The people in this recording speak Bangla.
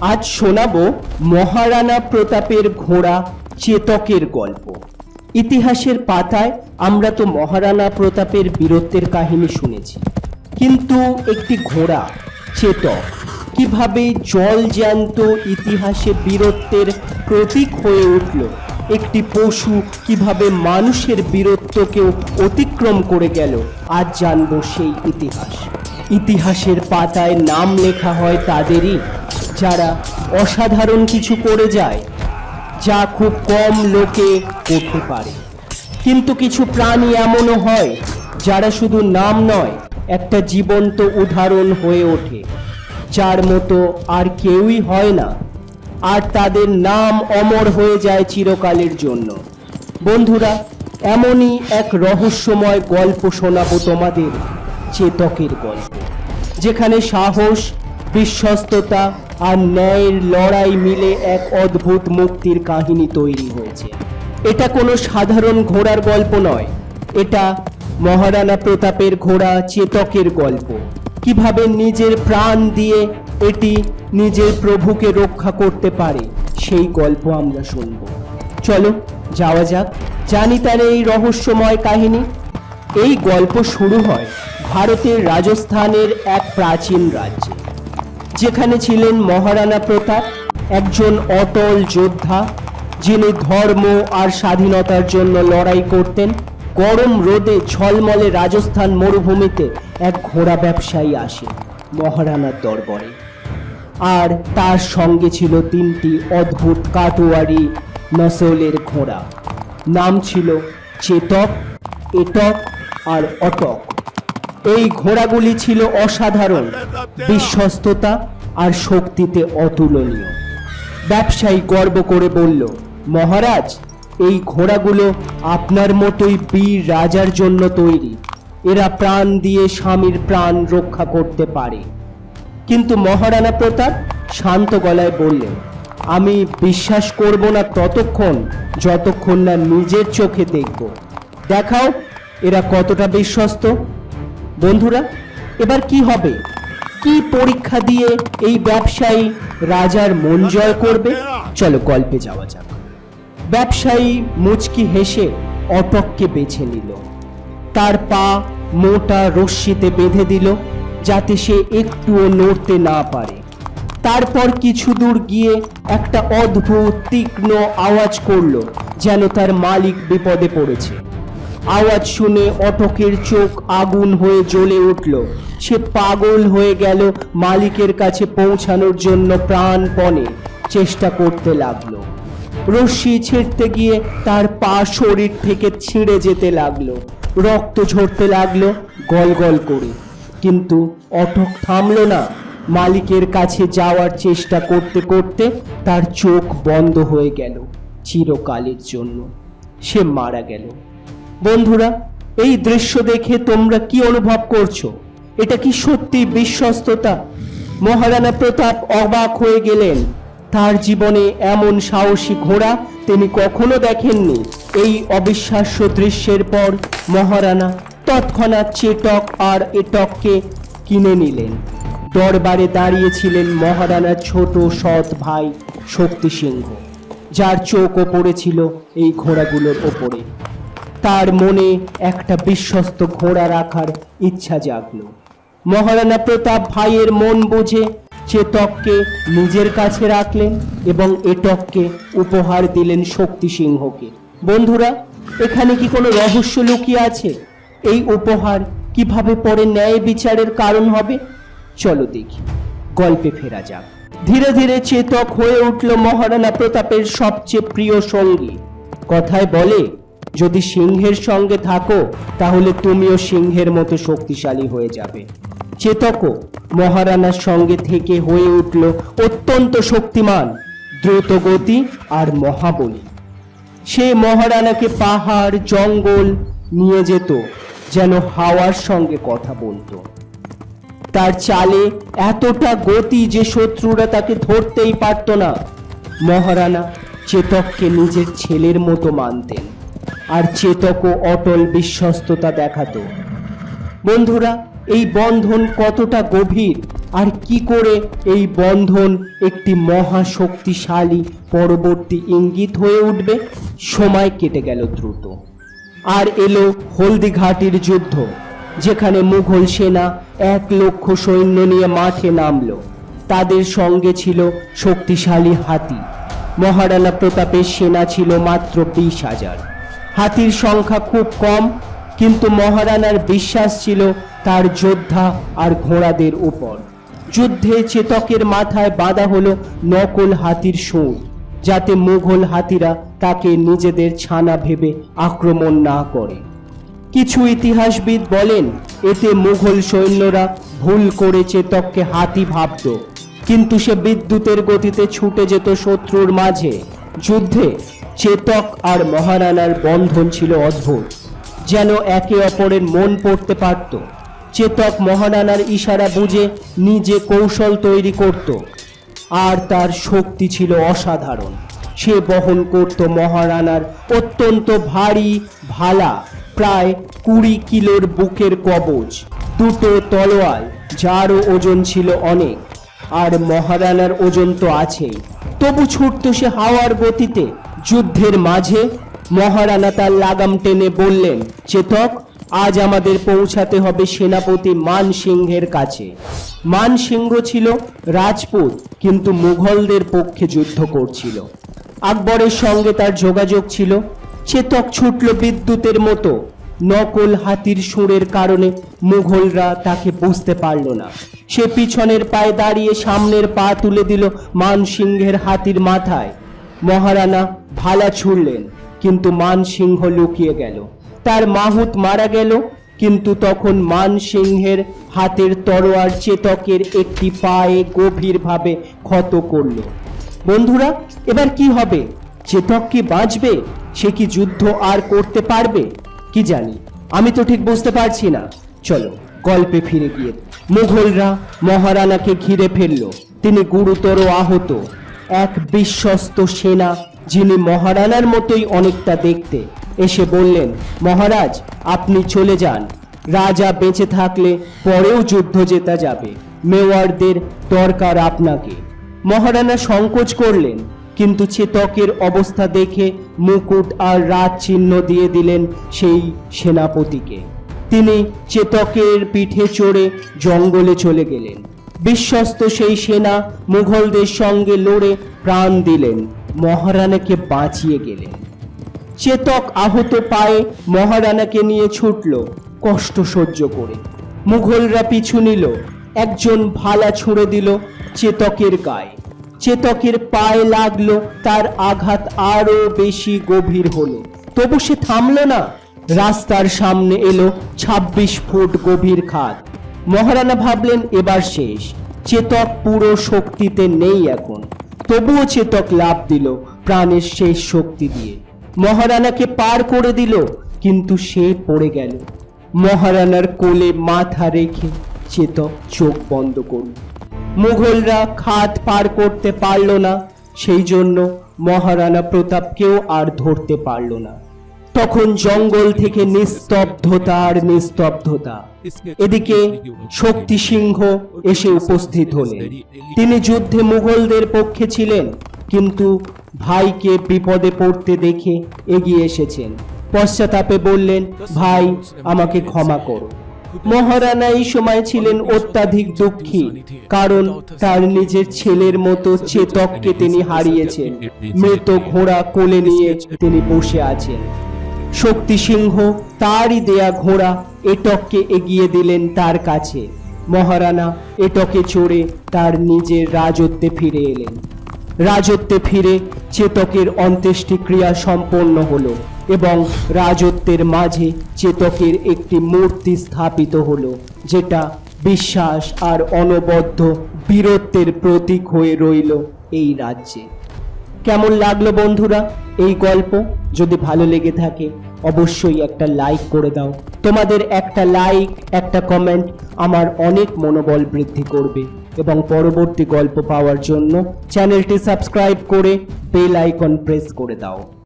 আজ শোনাবো মহারানা প্রতাপের ঘোড়া চেতকের গল্প। ইতিহাসের পাতায় আমরা তো মহারানা প্রতাপের বীরত্বের কাহিনী শুনেছি। কিন্তু একটি ঘোড়া, চেতক, কীভাবে জল জ্যান্ত ইতিহাসে বীরত্বের প্রতীক হয়ে উঠল, একটি পশু কীভাবে মানুষের বীরত্বকেও অতিক্রম করে গেল, আজ জানব সেই ইতিহাস। ইতিহাসের পাতায় নাম লেখা হয় তাদেরই যারা অসাধারণ কিছু করে যায়, যা খুব কম লোকে করতে পারে। কিন্তু কিছু প্রাণী এমনও হয়, যারা শুধু নাম নয়, একটা জীবন্ত উদাহরণ হয়ে ওঠে, যার মতো আর কেউই হয় না। আর তাদের নাম অমর হয়ে যায় চিরকালের জন্য। বন্ধুরা, এমনই এক রহস্যময় গল্প শোনাবো তোমাদের চেতকের গল্প, যেখানে সাহস, বিশ্বস্ততা আর ন্যায়ের লড়াই মিলে এক অদ্ভুত মুক্তির কাহিনী তৈরি হয়েছে। এটা কোনো সাধারণ ঘোড়ার গল্প নয়। এটা মহারানা প্রতাপের ঘোড়া চেতকের গল্প। কীভাবে নিজের প্রাণ দিয়ে এটি নিজের প্রভুকে রক্ষা করতে পারে, সেই গল্প আমরা শুনব। চলো, যাওয়া যাক। জানি তার এই রহস্যময় কাহিনী। এই গল্প শুরু হয় ভারতের রাজস্থানের এক প্রাচীন রাজ্যে। যেখানে ছিলেন মহারানা প্রতাপ, একজন অটল যোদ্ধা, যিনি ধর্ম আর স্বাধীনতার জন্য লড়াই করতেন, গরম রোদে ঝলমলে রাজস্থান মরুভূমিতে এক ঘোড়া ব্যবসায়ী আসে মহারানার দরবারে। আর তার সঙ্গে ছিল তিনটি অদ্ভুত কাটোয়ারি নসলের ঘোড়া। নাম ছিল চেতক, এটক আর অটক। এই ঘোড়াগুলি ছিল অসাধারণ, বিশ্বস্ততা আর শক্তিতে অতুলনীয়। ব্যবসায়ী গর্ব করে বলল, মহারাজ, এই ঘোড়াগুলো আপনার মতোই বীর রাজার জন্য তৈরি। এরা প্রাণ দিয়ে স্বামীর প্রাণ রক্ষা করতে পারে। কিন্তু মহারানা প্রতাপ শান্ত গলায় বললেন, আমি বিশ্বাস করব না ততক্ষণ, যতক্ষণ না নিজের চোখে দেখব। দেখাও, এরা কতটা বিশ্বস্ত। বন্ধুরা, এবার কি হবে? কি পরীক্ষা দিয়ে এই ব্যবসায়ী রাজার মন জয় করবে? চলো গল্পে যাওয়া যাক। ব্যবসায়ী মুচকি হেসে অটককে বেছে নিল। তার পা মোটা রশ্মিতে বেঁধে দিল, যাতে সে একটুও নড়তে না পারে। তারপর কিছু দূর গিয়ে একটা অদ্ভুত তীক্ষ্ণ আওয়াজ করল, যেন তার মালিক বিপদে পড়েছে। আওয়াজ শুনে অটকের চোখ আগুন হয়ে জ্বলে উঠল। সে পাগল হয়ে গেল মালিকের কাছে পৌঁছানোর জন্য প্রাণপণে চেষ্টা করতে লাগল। রশ্মি ছিঁড়তে গিয়ে তার পা শরীর থেকে ছিঁড়ে যেতে লাগল। রক্ত ঝরতে লাগল গল গল করে। কিন্তু অটক থামলো না। মালিকের কাছে যাওয়ার চেষ্টা করতে করতে তার চোখ বন্ধ হয়ে গেল চিরকালের জন্য। সে মারা গেল। বন্ধুরা, এই দৃশ্য দেখে তোমরা কি অনুভব করছ? এটা কি সত্যি বিশ্বস্ততা? মহারানা প্রতাপ অবাক হয়ে গেলেন। তার জীবনে এমন সাহসী ঘোড়া তিনি কখনো দেখেননি। এই অবিশ্বাস্য দৃশ্যের পর মহারানা তৎক্ষণাৎ চেটক আর এটককে কিনে নিলেন। দরবারে দাঁড়িয়েছিলেন মহারানার ছোট সৎ ভাই শক্তি সিংহ, যার চোখও পড়েছিল এই ঘোড়াগুলোর ওপরে। তার মনে একটা বিশ্বস্ত ঘোড়া রাখার ইচ্ছা জাগলো। মহারানা প্রতাপ ভাইয়ের মন বুঝে চেতককে নিজের কাছে রাখলেন এবং এটককে উপহার দিলেন শক্তি সিংহকে। বন্ধুরা, এখানে কি কোনো রহস্য লুকিয়ে আছে? এই উপহার কীভাবে পরে ন্যায় বিচারের কারণ হবে? চলো দেখি। গল্পে ফেরা যাক। ধীরে ধীরে চেতক হয়ে উঠল মহারানা প্রতাপের সবচেয়ে প্রিয় সঙ্গী। কথায় বলে যদি সিংহের সঙ্গে থাকো, তাহলে তুমিও সিংহের মতো শক্তিশালী হয়ে যাবে। চেতকও মহারানার সঙ্গে থেকে হয়ে উঠল অত্যন্ত শক্তিমান দ্রুত গতি আর মহাবলী। সে মহারানাকে পাহাড়, জঙ্গল নিয়ে যেত, যেন হাওয়ার সঙ্গে কথা বলতো। তার চালে এতটা গতি যে শত্রুরা তাকে ধরতেই পারত না। মহারানা চেতককে নিজের ছেলের মতো মানতেন। আর চেতকও অটল বিশ্বস্ততা দেখাতো। বন্ধুরা, এই বন্ধন কতটা গভীর, আর কি করে এই বন্ধন একটি মহা শক্তিশালী পরবর্তী ইঙ্গিত হয়ে উঠবে, সময় কেটে গেল দ্রুত। আর এলো হলদিঘাটির যুদ্ধ, যেখানে মুঘল সেনা এক লক্ষ সৈন্য নিয়ে মাঠে নামলো। তাদের সঙ্গে ছিল শক্তিশালী হাতি। মহারানা প্রতাপের সেনা ছিল মাত্র বিশ হাজার। হাতির সংখ্যা খুব কম, কিন্তু মহারানার বিশ্বাস ছিল তার যোদ্ধা আর ঘোড়াদের উপর। যুদ্ধে চেতকের মাথায় বাঁধা হলো নকল হাতির সুর, যাতে মুঘল হাতিরা তাকে নিজেদের ছানা ভেবে আক্রমণ না করে। কিছু ইতিহাসবিদ বলেন, এতে মুঘল সৈন্যরা ভুল করে চেতককে হাতি ভাবত, কিন্তু সে বিদ্যুতের গতিতে ছুটে যেত শত্রুর মাঝে। যুদ্ধে চেতক আর মহারানার বন্ধন ছিল অদ্ভুত, যেন একে অপরের মন পড়তে পারত। চেতক মহারানার ইশারা বুঝে নিজে কৌশল তৈরি করত, আর তার শক্তি ছিল অসাধারণ। সে বহন করত মহারানার অত্যন্ত ভারী ভালা, প্রায় কুড়ি কিলোর বুকের কবচ দুটো তলোয়াল যারও ওজন ছিল অনেক, আর মহারানার ওজন তো আছেই। তবু ছুটত সে হাওয়ার গতিতে যুদ্ধের মাঝে মহারানা তার লাগাম টেনে বললেন, চেতক, আজ আমাদের পৌঁছাতে হবে সেনাপতি মান সিংহের কাছে। মান সিংহ ছিল রাজপুত, কিন্তু মুঘলদের পক্ষে যুদ্ধ করছিল। আকবরের সঙ্গে তার যোগাযোগ ছিল। চেতক ছুটল বিদ্যুতের মতো। নকল হাতির সুরের কারণে মুঘলরা তাকে বুঝতে পারল না। সে পিছনের পায়ে দাঁড়িয়ে সামনের পা তুলে দিল মান সিংহের হাতির মাথায়। মহারানা ভালা ছুড়লেন, কিন্তু মান সিংহ লুকিয়ে গেল। তার মাহুত মারা গেল, কিন্তু তখন মান সিংহের হাতের তরোয়ার চেতকের একটি পায়ে গভীরভাবে ক্ষত করল। বন্ধুরা, এবার কি হবে? চেতক কি বাঁচবে? সে কি যুদ্ধ আর করতে পারবে? কি জানি। আমি তো ঠিক বুঝতে পারছি না। চলো, গল্পে ফিরে গিয়ে। মুঘলরা মহারানাকে ঘিরে ফেলল। তিনি গুরুতর আহত। এক বিশ্বস্ত সেনা, যিনি মহারানার মতোই অনেকটা দেখতে। এসে বললেন, মহারাজ, আপনি চলে যান। রাজা বেঁচে থাকলে পরেও যুদ্ধ জেতা যাবে। মেওয়ারদের দরকার আপনাকে। মহারানা সংকোচ করলেন, কিন্তু চেতকের অবস্থা দেখে মুকুট আর রাজ চিহ্ন দিয়ে দিলেন সেই সেনাপতিকে। তিনি চেতকের পিঠে চড়ে জঙ্গলে চলে গেলেন। বিশ্বস্ত সেই সেনা মুঘলদের সঙ্গে লড়ে প্রাণ দিলেন। মহারানাকে বাঁচিয়ে গেলেন। চেতক আহত পায়ে মহারানাকে নিয়ে ছুটল, কষ্ট সহ্য করে। মুঘলরা পিছু নিল, একজন ভালা ছুঁড়ে দিল চেতকের গায়ে। চেতকের পায়ে লাগল, তার আঘাত আরও বেশি গভীর হলো। তবু সে থামলো না। রাস্তার সামনে এলো ২৬ ফুট গভীর খাদ। মহারানা ভাবলেন, এবার শেষ। চেতক পুরো শক্তিতে নেই এখন। তবুও চেতক লাভ দিল প্রাণের শেষ শক্তি দিয়ে। মহারানাকে পার করে দিল, কিন্তু সে পড়ে গেল। মহারানার কোলে মাথা রেখে চেতক চোখ বন্ধ করল। মুঘলরা খাত পার করতে পারল না, সেই জন্য মহারানা প্রতাপকেও আর ধরতে পারল না। তখন জঙ্গল থেকে নিস্তব্ধতা। আর নিস্তব্ধতা এদিকে শক্তি সিংহ এসে উপস্থিত হলেন। তিনি যুদ্ধে মুঘলদের পক্ষে ছিলেন কিন্তু ভাইকে বিপদে পড়তে দেখে এগিয়ে এসেছেন। পশ্চাতাপে বললেন ভাই আমাকে ক্ষমা করো। মহারানা এই সময় ছিলেন অত্যাধিক দুঃখী কারণ তার নিজের ছেলের মতো চেতককে তিনি হারিয়েছেন। মৃত ঘোড়া কোলে নিয়ে তিনি বসে আছেন। শক্তি সিংহ, তারই দেয়া ঘোড়া এটককে এগিয়ে দিলেন তার কাছে। মহারানা এটকে চড়ে তার নিজের রাজত্বে ফিরে এলেন। রাজত্বে ফিরে চেতকের অন্ত্যেষ্টিক্রিয়া সম্পন্ন হলো এবং রাজত্বের মাঝে চেতকের একটি মূর্তি স্থাপিত হলো, যেটা বিশ্বাস আর অনবদ্য বীরত্বের প্রতীক হয়ে রইল এই রাজ্যে। কেমন লাগল বন্ধুরা এই গল্প? যদি ভালো লেগে থাকে, অবশ্যই একটা লাইক করে দাও। তোমাদের একটা লাইক একটা কমেন্ট আমার অনেক মনোবল বৃদ্ধি করবে। এবং পরবর্তী গল্প পাওয়ার জন্য চ্যানেলটি সাবস্ক্রাইব করে বেল আইকন প্রেস করে দাও।